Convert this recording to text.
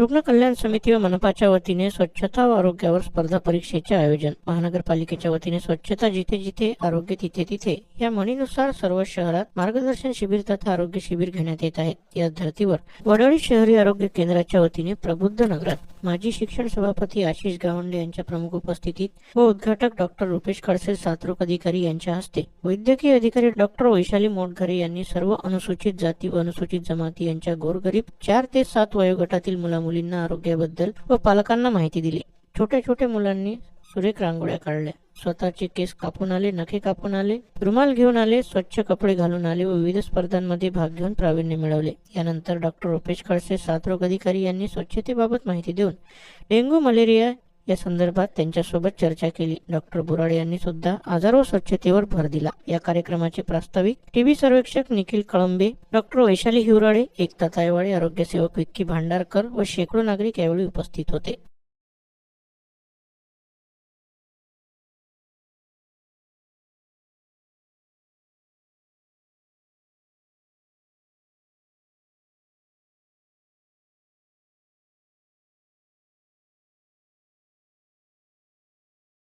रुग्ण कल्याण समिती व मनपाच्या वतीने स्वच्छता व आरोग्यावर स्पर्धा परीक्षेचे आयोजन. महानगरपालिकेच्या वतीने स्वच्छता जिथे जिथे आरोग्य तिथे तिथे. या म्हणीनुसार सर्व शहरात मार्गदर्शन शिबिर तथा आरोग्य शिबिर घेण्यात येत आहेत. या धर्तीवर वडळी शहरी आरोग्य केंद्राच्या वतीने प्रबुद्ध नगरात माजी शिक्षण सभापती आशिष गावंडे यांच्या प्रमुख उपस्थितीत व उद्घाटक डॉक्टर रुपेश खडसे सातरोग अधिकारी यांच्या हस्ते वैद्यकीय अधिकारी डॉक्टर वैशाली मोटघरे यांनी सर्व अनुसूचित जाती व अनुसूचित जमाती यांच्या गोरगरीब चार ते सात वयोगटातील मुलामुलींना आरोग्याबद्दल व पालकांना माहिती दिली. छोट्या छोट्या मुलांनी सुरेख रांगोळ्या काढल्या. स्वतःचे केस कापून आले नखे कापून आले रुमाल घेऊन आले स्वच्छ कपडे घालून आले व विविध स्पर्धांमध्ये भाग घेऊन प्रावीण्य मिळवले. यानंतर डॉक्टर रुपेश खडसे साथरोग अधिकारी यांनी स्वच्छतेबाबत माहिती देऊन डेंग्यू मलेरिया या संदर्भात त्यांच्यासोबत चर्चा केली. डॉक्टर बुराडे यांनी सुद्धा आजार व स्वच्छतेवर भर दिला. या कार्यक्रमाचे प्रास्ताविक टीबी सर्वेक्षक निखिल कळंबे डॉक्टर वैशाली हिवराळे एकता तायवाळे आरोग्य सेवक विक्की भांडारकर व शेकडो नागरिक यावेळी उपस्थित होते.